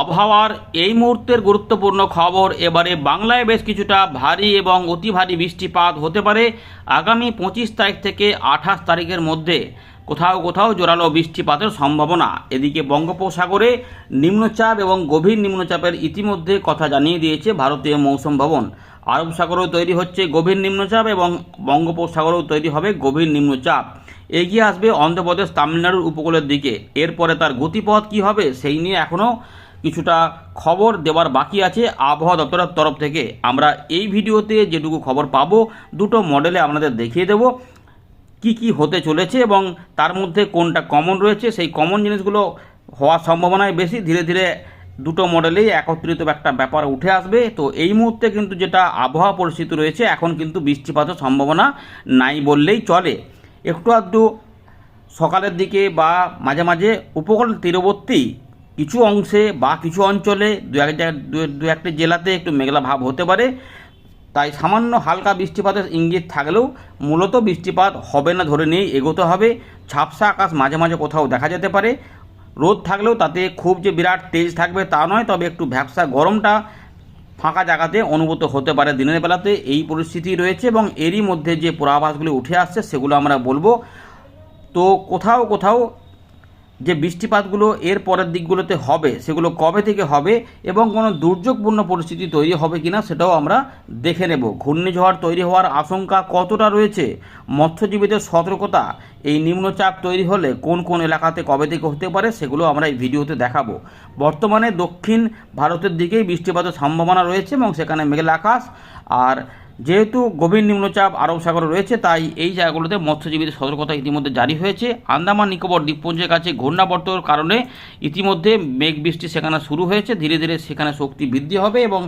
আবহাওয়ার এই মুহূর্তের গুরুত্বপূর্ণ খবর, এবারে বাংলায় বেশ কিছুটা ভারী এবং অতি ভারী বৃষ্টিপাত হতে পারে আগামী পঁচিশ তারিখ থেকে আঠাশ তারিখের মধ্যে। কোথাও কোথাও জোরালো বৃষ্টিপাতের সম্ভাবনা। এদিকে বঙ্গোপসাগরে নিম্নচাপ এবং গভীর নিম্নচাপের ইতিমধ্যে কথা জানিয়ে দিয়েছে ভারতীয় মৌসুম ভবন। আরব সাগরেও তৈরি হচ্ছে গভীর নিম্নচাপ এবং বঙ্গোপসাগরেও তৈরি হবে গভীর নিম্নচাপ। এগিয়ে আসবে অন্ধ্রপ্রদেশ, তামিলনাড়ুর উপকূলের দিকে। এরপরে তার গতিপথ কী হবে, সেই নিয়ে এখনও কিছুটা খবর দেওয়ার বাকি আছে আবহাওয়া দপ্তরের তরফ থেকে। আমরা এই ভিডিওতে যেটুকু খবর পাবো, দুটো মডেলে আপনাদের দেখিয়ে দেব, কি কি হতে চলেছে এবং তার মধ্যে কোনটা কমন রয়েছে। সেই কমন জিনিসগুলো হওয়ার সম্ভাবনায় বেশি। ধীরে ধীরে দুটো মডেলেই একত্রিত একটা ব্যাপার উঠে আসবে। তো এই মুহূর্তে কিন্তু যেটা আবহাওয়া পরিস্থিতি রয়েছে, এখন কিন্তু বৃষ্টিপাতের সম্ভাবনা নাই বললেই চলে। একটু আধটু সকালের দিকে বা মাঝে মাঝে উপকূল তীরবর্তী কিছু অংশে বা কিছু অঞ্চলে দু এক দু- একটি জেলাতে একটু মেঘলা ভাব হতে পারে। তাই সামান্য হালকা বৃষ্টিপাতের ইঙ্গিত থাকলেও মূলত বৃষ্টিপাত হবে না ধরে নিয়েই এগোতে হবে। ঝাপসা আকাশ মাঝে মাঝে কোথাও দেখা যেতে পারে। রোদ থাকলেও তাতে খুব যে বিরাট তেজ থাকবে তা নয়, তবে একটু ভ্যাপসা গরমটা ফাঁকা জায়গাতে অনুভূত হতে পারে দিনের বেলাতে। এই পরিস্থিতি রয়েছে এবং এরই মধ্যে যে পূর্বাভাসগুলি উঠে আসছে সেগুলো আমরা বলব। তো কোথাও কোথাও যে বৃষ্টিপাতগুলো এর পরের দিকগুলোতে হবে, সেগুলো কবে থেকে হবে এবং কোনো দুর্যোগপূর্ণ পরিস্থিতি তৈরি হবে কিনা সেটাও আমরা দেখে নেব। ঘূর্ণিঝড় তৈরি হওয়ার আশঙ্কা কতটা রয়েছে? মৎস্যজীবীদের সতর্কতা, এই নিম্নচাপ তৈরি হলে কোন কোন এলাকাতে কবে থেকে হতে পারে সেগুলো আমরা এই ভিডিওতে দেখাবো। বর্তমানে দক্ষিণ ভারতের দিকেই বৃষ্টিপাতের সম্ভাবনা রয়েছে এবং সেখানে মেঘলা আকাশ আর যেহেতু গভীর নিম্নচাপ আরব সাগরে রয়েছে, তাই এই জায়গাগুলোতে মৎস্যজীবীদের সতর্কতা ইতিমধ্যে জারি হয়েছে। আন্দামান, নিকোবর দ্বীপপুঞ্জের কাছে ঘূর্ণাবর্তর কারণে ইতিমধ্যে মেঘ বৃষ্টি সেখানে শুরু হয়েছে। ধীরে ধীরে সেখানে শক্তি বৃদ্ধি হবে এবং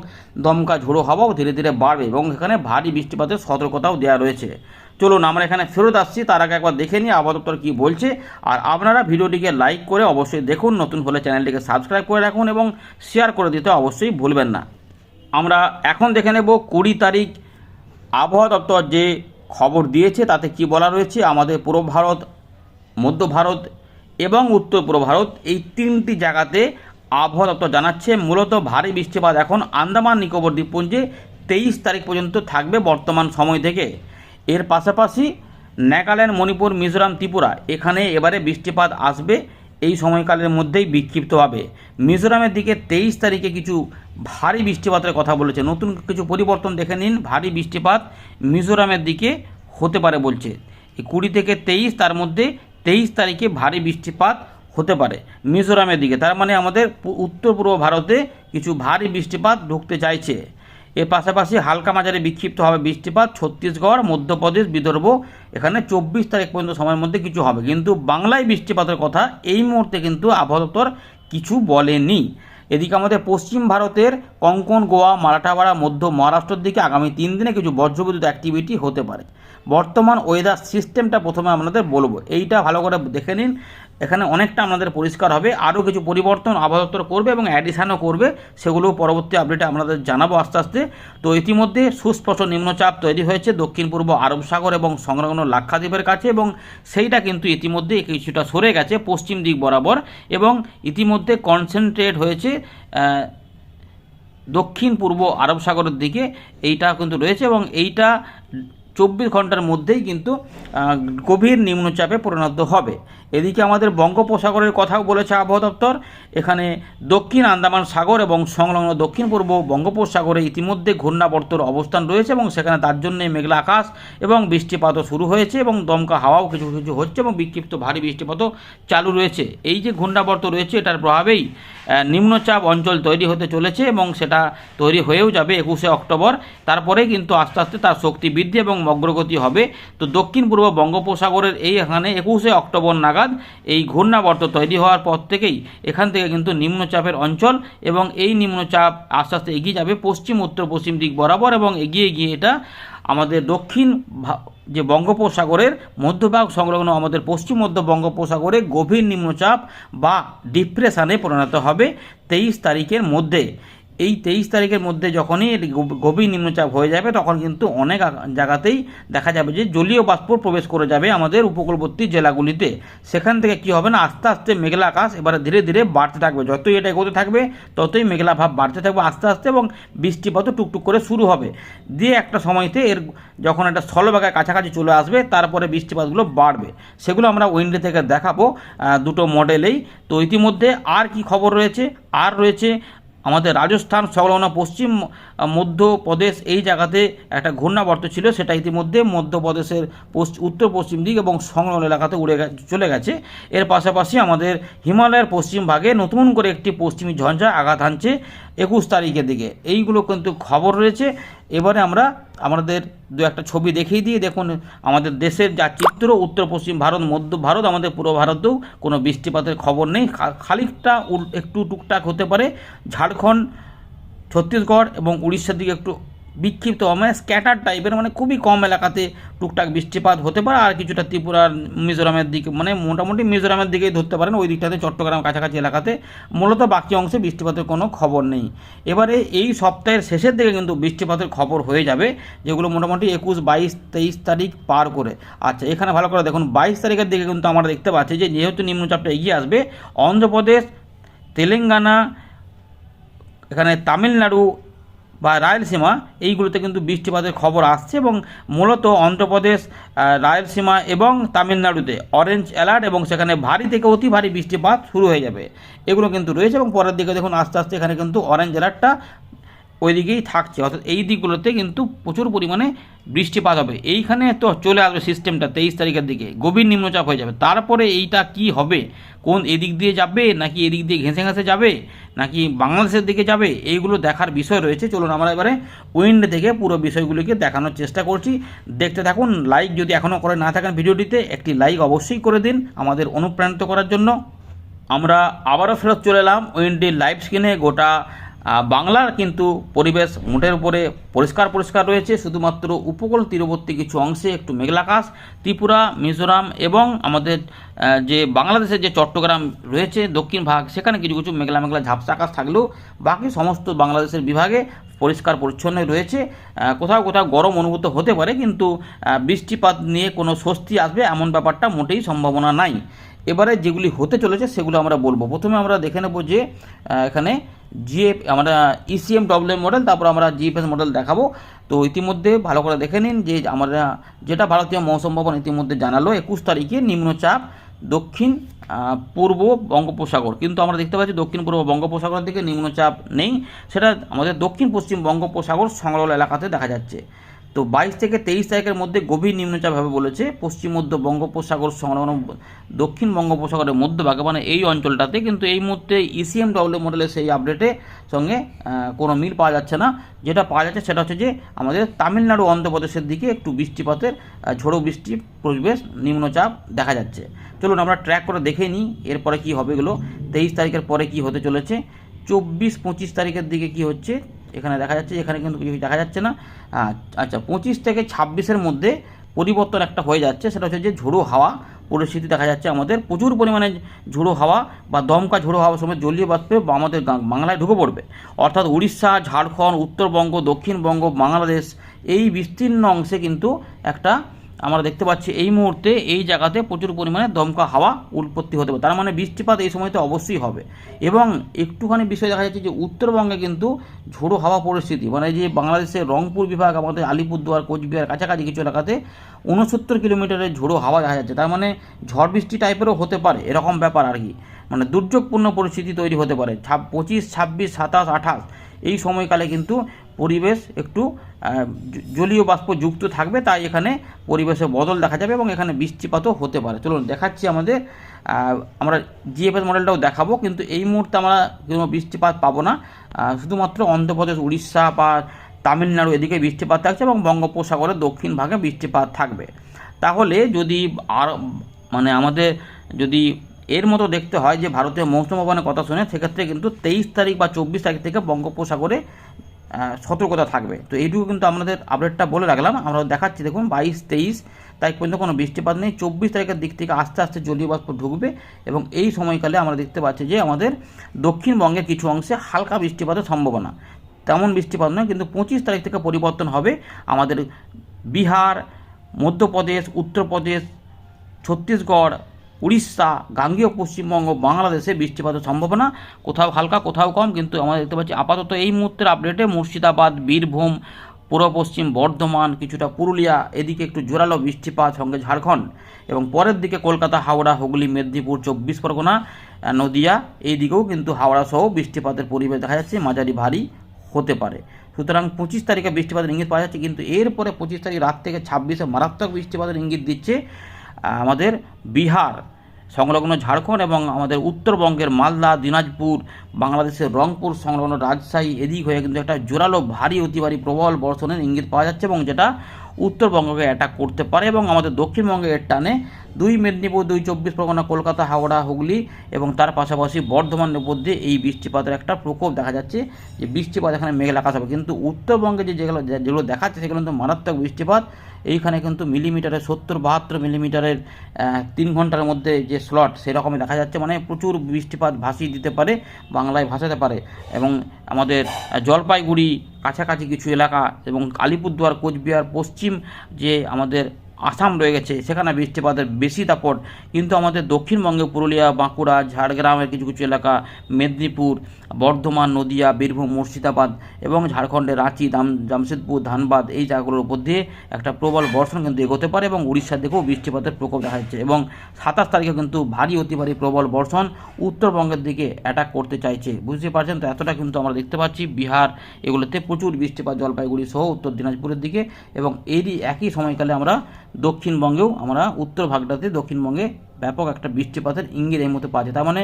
দমকা ঝোড়ো হওয়াও ধীরে ধীরে বাড়বে এবং এখানে ভারী বৃষ্টিপাতের সতর্কতাও দেওয়া রয়েছে। চলুন, আমরা এখানে ফেরত আসছি। তার আগে একবার দেখে নিই আবহাওয়া কী বলছে। আর আপনারা ভিডিওটিকে লাইক করে অবশ্যই দেখুন, নতুন হলে চ্যানেলটিকে সাবস্ক্রাইব করে রাখুন এবং শেয়ার করে দিতে অবশ্যই ভুলবেন না। আমরা এখন দেখে নেব কুড়ি তারিখ আবহাওয়া দপ্তর যে খবর দিয়েছে, তাতে কি বলা রয়েছে? আমাদের পূর্ব ভারত, মধ্য ভারত এবং উত্তর পূর্ব ভারত এই তিনটি জায়গাতে আবহাওয়া দপ্তর জানাচ্ছে, মূলত ভারী বৃষ্টিপাত এখন আন্দামান, নিকোবর দ্বীপপুঞ্জে তেইশ তারিখ পর্যন্ত থাকবে বর্তমান সময় থেকে। এর পাশাপাশি নাগাল্যান্ড, মণিপুর, মিজোরাম, ত্রিপুরা, এখানে এবারে বৃষ্টিপাত আসবে। এই সময়কালের মধ্যেই বিক্ষিপ্ত হবে। মিজোরামের দিকে তেইশ তারিখে কিছু ভারী বৃষ্টিপাতের কথা বলেছে। নতুন কিছু পরিবর্তন দেখে নিন। ভারী বৃষ্টিপাত মিজোরামের দিকে হতে পারে বলছে। কুড়ি থেকে তেইশ, তার মধ্যে তেইশ তারিখে ভারী বৃষ্টিপাত হতে পারে মিজোরামের দিকে। তার মানে আমাদের উত্তর পূর্ব ভারতে কিছু ভারী বৃষ্টিপাত ঢুকতে চাইছে। এর পাশাপাশি হালকা মাঝারি বিক্ষিপ্ত হবে বৃষ্টিপাত, ছত্তিশগড়, মধ্যপ্রদেশ, বিদর্ভ। এখানে চব্বিশ তারিখ পর্যন্ত সময়ের মধ্যে কিছু হবে। কিন্তু বাংলায় বৃষ্টিপাতের কথা এই মুহূর্তে কিন্তু আবহাওয়া কিছু বলেনি। এদিকে আমাদের পশ্চিম ভারতের কঙ্কন, গোয়া মারাঠাওয়াড়া মধ্য মহারাষ্ট্রের দিকে আগামী তিন দিনে কিছু বজ্রবিদ্যুৎ অ্যাক্টিভিটি হতে পারে। বর্তমান ওয়েদার সিস্টেমটা প্রথমে আপনাদের বলব। এইটা ভালো করে দেখে নিন। এখানে অনেকটা আমাদের পরিষ্কার হবে, আরও কিছু পরিবর্তন আবহাওয়া করবে এবং অ্যাডিশানও করবে সেগুলো পরবর্তী আপডেটে আপনাদের জানাব আস্তে আস্তে। তো ইতিমধ্যে সুস্পষ্ট নিম্নচাপ তৈরি হয়েছে দক্ষিণ পূর্ব আরব সাগর এবং সংলগ্ন লাক্ষাদ্বীপের কাছে এবং সেইটা কিন্তু ইতিমধ্যে কিছুটা সরে গেছে পশ্চিম দিক বরাবর এবং ইতিমধ্যে কনসেন্ট্রেট হয়েছে দক্ষিণ পূর্ব আরব সাগরের দিকে, এইটা কিন্তু রয়েছে এবং এইটা চব্বিশ ঘণ্টার মধ্যেই কিন্তু গভীর নিম্নচাপে পরিণত হবে। এদিকে আমাদের বঙ্গোপসাগরের কথাও বলেছে আবহাওয়া দপ্তর। এখানে দক্ষিণ আন্দামান সাগর এবং সংলগ্ন দক্ষিণ পূর্ব বঙ্গোপসাগরে ইতিমধ্যে ঘূর্ণাবর্তর অবস্থান রয়েছে এবং সেখানে তার জন্যে মেঘলা আকাশ এবং বৃষ্টিপাতও শুরু হয়েছে এবং দমকা হাওয়াও কিছু কিছু হচ্ছে এবং বিক্ষিপ্ত ভারী বৃষ্টিপাতও চালু রয়েছে। এই যে ঘূর্ণাবর্ত রয়েছে, এটার প্রভাবেই নিম্নচাপ অঞ্চল তৈরি হতে চলেছে এবং সেটা তৈরি হয়েও যাবে একুশে অক্টোবর। তারপরে কিন্তু আস্তে আস্তে তার শক্তি বৃদ্ধি এবং অগ্রগতি হবে। তো দক্ষিণ পূর্ব বঙ্গোপসাগরের এই এখানে একুশে অক্টোবর নাগাদ এই ঘূর্ণাবর্ত তৈরি হওয়ার পর থেকেই এখান থেকে কিন্তু নিম্নচাপের অঞ্চল এবং এই নিম্নচাপ আস্তে আস্তে এগিয়ে যাবে পশ্চিম, উত্তর, পশ্চিম দিক বরাবর এবং এগিয়ে গিয়ে এটা আমাদের দক্ষিণ যে বঙ্গোপসাগরের মধ্যভাগ সংলগ্ন আমাদের পশ্চিম মধ্য বঙ্গোপসাগরে গভীর নিম্নচাপ বা ডিপ্রেশনে পরিণত হবে তেইশ তারিখের মধ্যে। এই তেইশ তারিখের মধ্যে যখনই গভীর নিম্নচাপ হয়ে যাবে, তখন কিন্তু অনেক জায়গাতেই দেখা যাবে যে জলীয় বাষ্প প্রবেশ করে যাবে আমাদের উপকূলবর্তী জেলাগুলিতে। সেখান থেকে কি হবে না, আস্তে আস্তে মেঘলা আকাশ এবারে ধীরে ধীরে বাড়তে থাকবে। যতই এটা এগোতে থাকবে, ততই মেঘলা ভাব বাড়তে থাকবে আস্তে আস্তে এবং বৃষ্টিপাতও টুকটুক করে শুরু হবে। দিয়ে একটা সময়তে এর যখন একটা স্থলভাগের কাছাকাছি চলে আসবে, তারপরে বৃষ্টিপাতগুলো বাড়বে। সেগুলো আমরা উইন্ডে থেকে দেখাবো দুটো মডেলেই। তো ইতিমধ্যে আর কি খবর রয়েছে? আর রয়েছে আমাদের রাজস্থান সংলগ্ন পশ্চিম মধ্যপ্রদেশ এই জায়গাতে একটা ঘূর্ণাবর্ত ছিল, সেটা ইতিমধ্যে মধ্যপ্রদেশের উত্তর পশ্চিম দিক এবং সংলগ্ন এলাকাতে উড়ে চলে গেছে। এর পাশাপাশি আমাদের হিমালয়ের পশ্চিম ভাগে নতুন করে একটি পশ্চিমী ঝঞ্ঝা আঘাত হানছে একুশ তারিখের দিকে। এইগুলো কিন্তু খবর রয়েছে। এবারে আমরা আমাদের দু একটা ছবি দেখিয়ে দিয়ে দেখুন, আমাদের দেশের যা চিত্র, উত্তর, পশ্চিম ভারত, মধ্য ভারত, আমাদের পুরো ভারতেও কোনো বৃষ্টিপাতের খবর নেই। খালিকটা একটু টুকটাক হতে পারে। ঝাড়খণ্ড, ছত্তিশগড় এবং উড়িষ্যার দিকে একটু বিক্ষিপ্ত মানে স্ক্যাটার টাইপের মানে খুবই কম এলাকাতে টুকটাক বৃষ্টিপাত হতে পারে। আর কিছুটা ত্রিপুরার, মিজোরামের দিকে মানে মোটামুটি মিজোরামের দিকেই ধরতে পারেন। ওই দিকটাতে চট্টগ্রাম কাছাকাছি এলাকাতে মূলত বাকি অংশে বৃষ্টিপাতের কোনো খবর নেই। এবারে এই সপ্তাহের শেষের দিকে কিন্তু বৃষ্টিপাতের খবর হয়ে যাবে, যেগুলো মোটামুটি একুশ, বাইশ, তেইশ তারিখ পার করে। আচ্ছা এখানে ভালো করে দেখুন, বাইশ তারিখের দিকে কিন্তু আমরা দেখতে পাচ্ছি যে, যেহেতু নিম্নচাপটা এগিয়ে আসবে, অন্ধ্রপ্রদেশ, তেলেঙ্গানা, এখানে তামিলনাড়ু বা রায়লসীমা, এইগুলোতে কিন্তু বৃষ্টিপাতের খবর আসছে এবং মূলত অন্ধ্রপ্রদেশ রায়লসীমা এবং তামিলনাড়ুতে অরেঞ্জ অ্যালার্ট এবং সেখানে ভারী থেকে অতি ভারী বৃষ্টিপাত শুরু হয়ে যাবে। এগুলো কিন্তু রয়েছে এবং পরের দিকে দেখুন আস্তে আস্তে এখানে কিন্তু অরেঞ্জ অ্যালার্টটা ওইদিকেই থাকছে। অর্থাৎ এই দিকগুলোতে কিন্তু প্রচুর পরিমাণে বৃষ্টিপাত হবে। এইখানে তো চলে আসবে সিস্টেমটা তেইশ তারিখের দিকে। গভীর নিম্নচাপ হয়ে যাবে। তারপরে এইটা কি হবে? কোন এদিক দিয়ে যাবে? নাকি এদিক দিয়ে ঘেঁষে ঘেঁষে যাবে? নাকি বাংলাদেশের দিকে যাবে? এইগুলো দেখার বিষয় রয়েছে। চলুন আমরা এবারে উইন্ড থেকে পুরো বিষয়গুলিকে দেখানোর চেষ্টা করছি। দেখতে থাকুন লাইক যদি এখনও করে না থাকেন ভিডিওটিতে, একটি লাইক অবশ্যই করে দিন আমাদের অনুপ্রাণিত করার জন্য। আমরা আবারও ফেরত চলে এলাম উইন্ডির লাইভ স্ক্রিনে গোটা বাংলার কিন্তু পরিবেশ মোটের উপরে পরিষ্কার পরিষ্কার রয়েছে, শুধুমাত্র উপকূল তীরবর্তী কিছু অংশে একটু মেঘলাকাশ, ত্রিপুরা, মিজোরাম এবং আমাদের যে বাংলাদেশের যে চট্টগ্রাম রয়েছে দক্ষিণ ভাগ, সেখানে কিছু কিছু মেঘলা মেঘলা ঝাপসা আকাশ থাকলেও বাকি সমস্ত বাংলাদেশের বিভাগে পরিষ্কার পরিচ্ছন্ন রয়েছে। কোথাও কোথাও গরম অনুভূত হতে পারে, কিন্তু বৃষ্টিপাত নিয়ে কোনো স্বস্তি আসবে এমন ব্যাপারটা মোটেই সম্ভাবনা নাই। এবারে যেগুলি হতে চলেছে সেগুলো আমরা বলব। প্রথমে আমরা দেখে নেব যে এখানে জিএফ আমরা ইসিএম ডব্লিউ মডেল তারপর আমরা জিএফএস মডেল দেখাবো। তো ইতিমধ্যে ভালো করে দেখে নিন যে, আমরা যেটা ভারতীয় মৌসুম ভবন ইতিমধ্যে জানালো, একুশ তারিখে নিম্নচাপ দক্ষিণ পূর্ব বঙ্গোপসাগর। কিন্তু আমরা দেখতে পাচ্ছি দক্ষিণ পূর্ব বঙ্গোপসাগরের দিকে নিম্নচাপ নেই। সেটা আমাদের দক্ষিণ পশ্চিম বঙ্গোপসাগর সংলগ্ন এলাকাতে দেখা যাচ্ছে। তো বাইশ থেকে তেইশ তারিখের মধ্যে গভীর নিম্নচাপ হবে বলেছে পশ্চিম, মধ্য বঙ্গোপসাগর সংলগ্ন দক্ষিণ বঙ্গোপসাগরের মধ্যভাগে মানে এই অঞ্চলটাতে। কিন্তু এই মুহূর্তে E ইসিএম ডব্লিউ মডেলের সেই আপডেটে সঙ্গে কোনো মিল পাওয়া যাচ্ছে না। যেটা পাওয়া যাচ্ছে সেটা হচ্ছে যে, আমাদের তামিলনাড়ু অন্ধ্রপ্রদেশের দিকে একটু বৃষ্টিপাতের ঝোড়ো বৃষ্টি পরিবেশ নিম্নচাপ দেখা যাচ্ছে। চলুন আমরা ট্র্যাক করে দেখে নিই এরপরে কি হবে এগুলো। তেইশ তারিখের পরে কি হতে চলেছে? চব্বিশ, পঁচিশ তারিখের দিকে কি হচ্ছে? এখানে দেখা যাচ্ছে এখানে কিন্তু কিছু দেখা যাচ্ছে না। আচ্ছা পঁচিশ থেকে ছাব্বিশের মধ্যে পরিবর্তন একটা হয়ে যাচ্ছে, সেটা হচ্ছে যে ঝোড়ো হাওয়া পরিস্থিতি দেখা যাচ্ছে আমাদের। প্রচুর পরিমাণে ঝোড়ো হাওয়া বা দমকা ঝোড়ো হাওয়ার সময় জলীয় বাষ্পে বা আমাদের বাংলায় ঢুকে পড়বে। অর্থাৎ উড়িষ্যা, ঝাড়খণ্ড, উত্তরবঙ্গ, দক্ষিণবঙ্গ, বাংলাদেশ এই বিস্তীর্ণ অংশে কিন্তু একটা আমরা দেখতে পাচ্ছি এই মুহূর্তে এই জায়গাতে প্রচুর পরিমাণে দমকা হাওয়া উৎপত্তি হতে পারে। তার মানে বৃষ্টিপাত এই সময়তে অবশ্যই হবে। এবং একটুখানি বিষয় দেখা যাচ্ছে যে উত্তরবঙ্গে কিন্তু ঝোড়ো হাওয়া পরিস্থিতি মানে যে বাংলাদেশের রংপুর বিভাগ, আমাদের আলিপুরদুয়ার, কোচবিহার কাছাকাছি কিছু এলাকাতে উনসত্তর কিলোমিটারের ঝোড়ো হাওয়া দেখা যাচ্ছে। তার মানে ঝড় বৃষ্টি টাইপেরও হতে পারে, এরকম ব্যাপার আর কি। মানে দুর্যোগপূর্ণ পরিস্থিতি তৈরি হতে পারে। ছাব পঁচিশ, ছাব্বিশ, সাতাশ, আঠাশ এই সময়কালে কিন্তু পরিবেশ একটু জলীয় বাষ্প যুক্ত থাকবে, তাই এখানে পরিবেশে বদল দেখা যাবে এবং এখানে বৃষ্টিপাতও হতে পারে। চলুন দেখাচ্ছি আমাদের আমরা জিএফএস মডেলটাও দেখাবো, কিন্তু এই মুহূর্তে আমরা কোনো বৃষ্টিপাত পাবো না। শুধুমাত্র অন্ধ্রপ্রদেশ, উড়িষ্যা বা তামিলনাড়ু এদিকে বৃষ্টিপাত থাকছে এবং বঙ্গোপসাগরের দক্ষিণ ভাগে বৃষ্টিপাত থাকবে। তাহলে যদি আর মানে আমাদের যদি এর মতো দেখতে হয় যে ভারতীয় মৌসুম ভবনের কথা শুনে, সেক্ষেত্রে কিন্তু তেইশ তারিখ বা চব্বিশ তারিখ থেকে বঙ্গোপসাগরে সতর্কতা থাকবে। তো এইটুকু কিন্তু আমাদের আপডেটটা বলে রাখলাম। আমরা দেখাচ্ছি, দেখুন, বাইশ তেইশ তারিখ পর্যন্ত কোনো বৃষ্টিপাত নেই। চব্বিশ তারিখের দিক থেকে আস্তে আস্তে জলীয় বাষ্প ঢুকবে এবং এই সময়কালে আমরা দেখতে পাচ্ছি যে আমাদের দক্ষিণবঙ্গের কিছু অংশে হালকা বৃষ্টিপাতের সম্ভাবনা। তেমন বৃষ্টিপাত নয়, কিন্তু পঁচিশ তারিখ থেকে পরিবর্তন হবে। আমাদের বিহার, মধ্যপ্রদেশ, উত্তরপ্রদেশ, ছত্তিশগড় উড়িষ্যা, গাঙ্গীয় পশ্চিমবঙ্গ, বাংলাদেশে বৃষ্টিপাতের সম্ভাবনা। কোথাও হালকা, কোথাও কম, কিন্তু আমরা দেখতে পাচ্ছি আপাতত এই মুহূর্তের আপডেটে মুর্শিদাবাদ, বীরভূম, পূর্ব পশ্চিম বর্ধমান, কিছুটা পুরুলিয়া, এদিকে একটু জোরালো বৃষ্টিপাত, সঙ্গে ঝাড়খণ্ড এবং পরের দিকে কলকাতা, হাওড়া, হুগলি, মেদিনীপুর, চব্বিশ পরগনা নদিয়া, এই দিকেও কিন্তু হাওড়া সহ বৃষ্টিপাতের পরিবেশ দেখা যাচ্ছে। মাঝারি ভারী হতে পারে। সুতরাং পঁচিশ তারিখে বৃষ্টিপাতের ইঙ্গিত পাওয়া যাচ্ছে, কিন্তু এরপরে পঁচিশ তারিখ রাত থেকে ছাব্বিশে মারাত্মক বৃষ্টিপাতের ইঙ্গিত দিচ্ছে। আমাদের বিহার, সংলগ্ন ঝাড়খণ্ড এবং আমাদের উত্তরবঙ্গের মালদা, দিনাজপুর, বাংলাদেশের রংপুর সংলগ্ন রাজশাহী এদিক হয়ে কিন্তু একটা জোরালো, ভারী অতি ভারী প্রবল বর্ষণের ইঙ্গিত পাওয়া যাচ্ছে এবং যেটা উত্তরবঙ্গকে অ্যাটাক করতে পারে এবং আমাদের দক্ষিণবঙ্গে এর টানে দুই মেদিনীপুর, দুই চব্বিশ পরগনা, কলকাতা, হাওড়া, হুগলি এবং তার পাশাপাশি বর্ধমানের দিয়ে এই বৃষ্টিপাতের একটা প্রকোপ দেখা যাচ্ছে যে বৃষ্টিপাত এখানে মেঘলা আকাশ হবে। কিন্তু উত্তরবঙ্গে যে যেগুলো যেগুলো দেখাচ্ছে সেগুলো কিন্তু মারাত্মক বৃষ্টিপাত। এইখানে কিন্তু মিলিমিটারে সত্তর বাহাত্তর মিলিমিটারের তিন ঘণ্টার মধ্যে যে স্লট সেরকমই দেখা যাচ্ছে। মানে প্রচুর বৃষ্টিপাত ভাসিয়ে দিতে পারে, বাংলায় ভাসাতে পারে এবং আমাদের জলপাইগুড়ি, কাছাকাছি কিছু এলাকা এবং আলিপুরদুয়ার, কোচবিহার, পশ্চিম যে আমাদের আসাম রয়ে গেছে। সেখানে বৃষ্টিপাতের বেশি দাপট। কিন্তু আমাদের দক্ষিণবঙ্গে পুরুলিয়া, বাঁকুড়া, ঝাড়গ্রামের কিছু কিছু এলাকা, মেদিনীপুর, বর্ধমান, নদিয়া, বীরভূম, মুর্শিদাবাদ এবং ঝাড়খণ্ডের রাঁচি, দাম, জামশেদপুর, ধানবাদ এই জায়গাগুলোর উপর দিয়ে একটা প্রবল বর্ষণ কিন্তু এগোতে পারে এবং উড়িষ্যার দিকেও বৃষ্টিপাতের প্রকোপ দেখা যাচ্ছে এবং সাতাশ তারিখে কিন্তু ভারী, অতি ভারী প্রবল বর্ষণ উত্তরবঙ্গের দিকে অ্যাটাক করতে চাইছে। বুঝতে পারছেন? তো এতটা কিন্তু আমরা দেখতে পাচ্ছি। বিহার এগুলোতে প্রচুর বৃষ্টিপাত, জলপাইগুড়ি সহ উত্তর দিনাজপুরের দিকে এবং এরই একই সময়কালে আমরা দক্ষিণবঙ্গেও আমরা উত্তর ভাগটাতে দক্ষিণবঙ্গে ব্যাপক একটা বৃষ্টিপাতের ইঙ্গিত এই পাওয়া যায়। তার মানে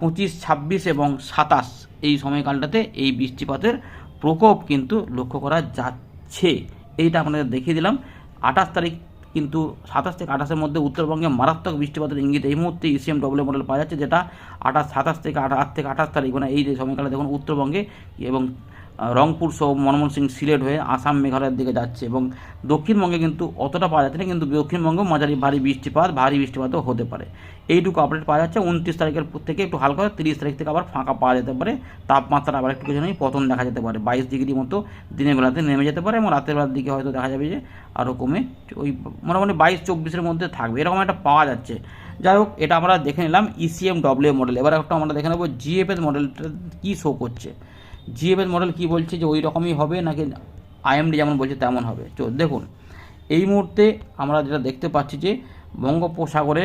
পঁচিশ, ছাব্বিশ এবং সাতাশ এই সময়কালটাতে এই বৃষ্টিপাতের প্রকোপ কিন্তু লক্ষ্য করা যাচ্ছে। এইটা আপনাদের দেখিয়ে দিলাম। আঠাশ তারিখ কিন্তু সাতাশ থেকে আঠাশের মধ্যে উত্তরবঙ্গে মারাত্মক বৃষ্টিপাতের ইঙ্গিত এই মুহূর্তে ইসিএম ডব্লিউ মডেল পাওয়া যাচ্ছে, যেটা আঠাশ, সাতাশ থেকে আট থেকে আঠাশ তারিখ মানে এই যে সময়কালে দেখুন উত্তরবঙ্গে এবং রংপুর সহ মনমোহন সিং সিলেট হয়ে আসাম মেঘালয়ের দিকে যাচ্ছে এবং দক্ষিণবঙ্গে কিন্তু অতটা পাওয়া যাচ্ছে না, কিন্তু দক্ষিণবঙ্গেও মাঝারি ভারী বৃষ্টিপাত, ভারী বৃষ্টিপাতও হতে পারে। এইটুকু আপডেট পাওয়া যাচ্ছে। উনত্রিশ তারিখের থেকে একটু হালকা তিরিশ তারিখ থেকে আবার ফাঁকা পাওয়া যেতে পারে। তাপমাত্রা আবার একটু কিছু পতন দেখা যেতে পারে। বাইশ ডিগ্রি মতো দিনের বেলাতে নেমে যেতে পারে এবং রাতের বেলার দিকে হয়তো দেখা যাবে যে আরও কমে ওই মোটামুটি বাইশ চব্বিশের মধ্যে থাকবে। এরকম একটা পাওয়া যাচ্ছে। যাই হোক, এটা আমরা দেখে নিলাম ইসিএম ডব্লিউ মডেল এবার একটা আমরা দেখে নেব জিএফএস মডেলটা কী শো করছে। জিএফএস মডেল কি বলছে যে ওই রকমই হবে নাকি আইএমডি যেমন বলছে তেমন হবে? তো দেখুন, এই মুহূর্তে আমরা যেটা দেখতে পাচ্ছি যে বঙ্গোপসাগরে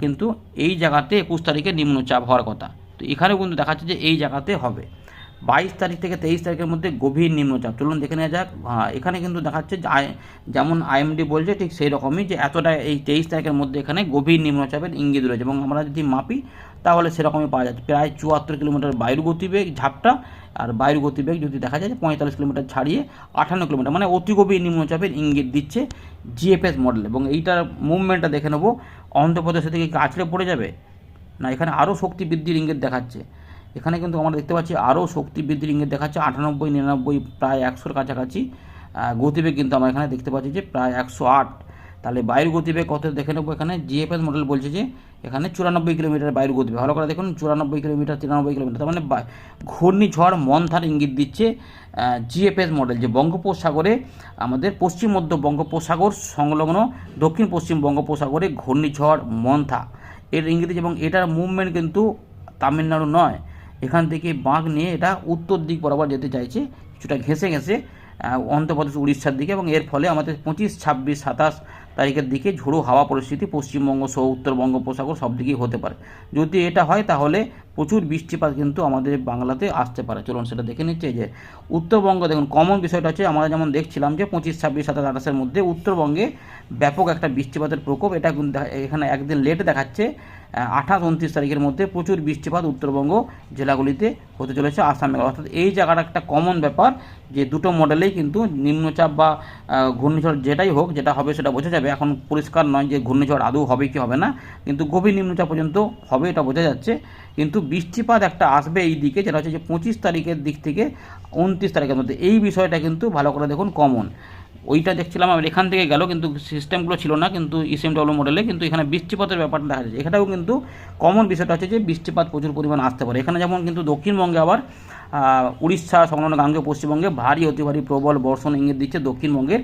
কিন্তু এই জায়গাতে একুশ তারিখে নিম্নচাপ হওয়ার কথা। তো এখানেও কিন্তু দেখাচ্ছে যে এই জায়গাতে হবে। বাইশ তারিখ থেকে তেইশ তারিখের মধ্যে গভীর নিম্নচাপ। চলুন দেখে নেওয়া যাক। এখানে কিন্তু দেখাচ্ছে যেমন আইএমডি বলছে ঠিক সেই রকমই যে এতটা এই তেইশ তারিখের মধ্যে এখানে গভীর নিম্নচাপের ইঙ্গিত রয়েছে এবং আমরা যদি মাপি, তাহলে সেরকমই পাওয়া যাচ্ছে। প্রায় চুয়াত্তর কিলোমিটার বায়ুর গতিবেগ ঝাপটা আর বায়ুর গতিবেগ যদি দেখা যায় যে পঁয়তাল্লিশ কিলোমিটার ছাড়িয়ে আটান্ন কিলোমিটার মানে অতি গভীর নিম্নচাপের ইঙ্গিত দিচ্ছে জিএফএস মডেল এবং এইটার মুভমেন্টটা দেখে নেব। অন্ধ্রপ্রদেশে থেকে কি আছড়ে পড়ে যাবে? না, এখানে আরও শক্তি বৃদ্ধির ইঙ্গিত দেখাচ্ছে। এখানে কিন্তু আমরা দেখতে পাচ্ছি আরও শক্তি বৃদ্ধির ইঙ্গিত দেখাচ্ছে, আটানব্বই, নিরানব্বই, প্রায় একশোর কাছাকাছি। গতিবেগ কিন্তু আমরা এখানে দেখতে পাচ্ছি যে প্রায় একশো আট। তাহলে বায়ুর গতিবেগ কত দেখে নেব এখানে? জিএফএস মডেল বলছে যে এখানে চুরানব্বই কিলোমিটার বায়ুর গতিবেগ। ভালো করে দেখুন, চুরানব্বই কিলোমিটার, তিরানব্বই কিলোমিটার, তার মানে ঘূর্ণিঝড় মন্থার ইঙ্গিত দিচ্ছে জিএফএস মডেল যে বঙ্গোপসাগরে আমাদের পশ্চিম মধ্য বঙ্গোপসাগর সংলগ্ন, দক্ষিণ পশ্চিম বঙ্গোপসাগরে ঘূর্ণিঝড় মন্থা। এর ইঙ্গিত এবং এটার মুভমেন্ট কিন্তু তামিলনাড়ু নয়। এখান থেকে বাঁক নিয়ে এটা উত্তর দিক বরাবর যেতে চাইছে। কিছুটা ঘেঁষে ঘেঁষে অন্ধ্রপ্রদেশ, উড়িষ্যার দিকে এবং এর ফলে আমাদের পঁচিশ, ছাব্বিশ, সাতাশ তারিখের দিকে ঝোড়ো হাওয়া পরিস্থিতি পশ্চিমবঙ্গ সহ উত্তর বঙ্গোপসাগর সব দিকেই হতে পারে। যদি এটা হয় তাহলে প্রচুর বৃষ্টিপাত কিন্তু আমাদের বাংলাতে আসতে পারে। চলুন সেটা দেখে নিচ্ছে যে উত্তরবঙ্গ, দেখুন কমন বিষয়টা হচ্ছে আমরা যেমন দেখছিলাম যে পঁচিশ, ছাব্বিশ, সাতাশ, আঠাশের মধ্যে উত্তরবঙ্গে ব্যাপক একটা বৃষ্টিপাতের প্রকোপ। এটা এখানে একদিন লেট দেখাচ্ছে আঠাশ, উনত্রিশ তারিখের মধ্যে প্রচুর বৃষ্টিপাত উত্তরবঙ্গ জেলাগুলিতে হতে চলেছে, আসাম, মেঘালয়। অর্থাৎ এই জায়গাটা একটা কমন ব্যাপার যে দুটো মডেলেই কিন্তু নিম্নচাপ বা ঘূর্ণিঝড় যেটাই হোক যেটা হবে সেটা বোঝা যাবে। এখন পরিষ্কার নয় যে ঘূর্ণিঝড় আদৌ হবে কি হবে না, কিন্তু গভীর নিম্নচাপ পর্যন্ত হবে এটা বোঝা যাচ্ছে। কিন্তু বৃষ্টিপাত একটা আসবে এই দিকে, যেটা হচ্ছে যে পঁচিশ তারিখের দিক থেকে উনত্রিশ তারিখের মধ্যে। এই বিষয়টা কিন্তু ভালো করে দেখুন কমন ওইটা দেখছিলাম আমি, এখান থেকে গেল, কিন্তু সিস্টেমগুলো ছিল না, কিন্তু ইসিএমডব্লিউ মডেলে কিন্তু এখানে বৃষ্টিপাতের ব্যাপারটা দেখা যাচ্ছে। এখানেও কিন্তু কমন বিষয়টা হচ্ছে যে বৃষ্টিপাত প্রচুর পরিমাণ আসতে পারে। এখানে যেমন কিন্তু দক্ষিণবঙ্গে আবার উড়িষ্যা, সংলগ্ন গাঙ্গেয় পশ্চিমবঙ্গে ভারী, অতি ভারী প্রবল বর্ষণ ইঙ্গিত দিচ্ছে দক্ষিণবঙ্গের।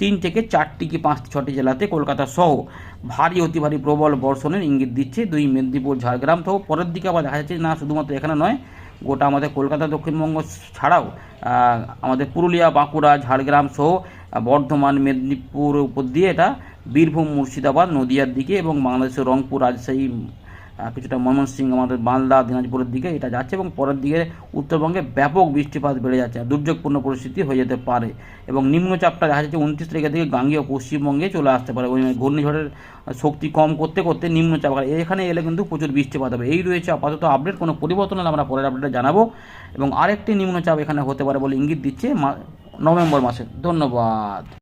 তিন থেকে চারটি কি পাঁচটি, ছটি জেলাতে কলকাতা সহ ভারী, অতি ভারী প্রবল বর্ষণের ইঙ্গিত দিচ্ছে দুই মেদিনীপুর, ঝাড়গ্রাম সহ। পরের দিকে আবার দেখা যাচ্ছে না, শুধুমাত্র এখানে নয়, গোটা আমাদের কলকাতা, দক্ষিণবঙ্গ ছাড়াও আমাদের পুরুলিয়া, বাঁকুড়া, ঝাড়গ্রাম সহ বর্ধমান, মেদিনীপুর উপর দিয়ে এটা বীরভূম, মুর্শিদাবাদ, নদিয়ার দিকে এবং বাংলাদেশের রংপুর, রাজশাহী কিছুটা ময়মনসিংহ, আমাদের মালদা, দিনাজপুরের দিকে এটা যাচ্ছে এবং পরের দিকে উত্তরবঙ্গে ব্যাপক বৃষ্টিপাত বেড়ে যাচ্ছে, দুর্যোগপূর্ণ পরিস্থিতি হয়ে যেতে পারে। এবং নিম্নচাপটা দেখা যাচ্ছে উনত্রিশ তারিখের দিকে গাঙ্গেয় পশ্চিমবঙ্গে চলে আসতে পারে। ওই ঘূর্ণিঝড়ের শক্তি কম করতে করতে নিম্নচাপ এখানে এলে কিন্তু প্রচুর বৃষ্টিপাত হবে। এই রয়েছে আপাতত আপডেট কোনো পরিবর্তন হলে আমরা পরের আপডেটে জানাব। এবং আরেকটি নিম্নচাপ এখানে হতে পারে বলে ইঙ্গিত দিচ্ছে নভেম্বর মাসে। ধন্যবাদ।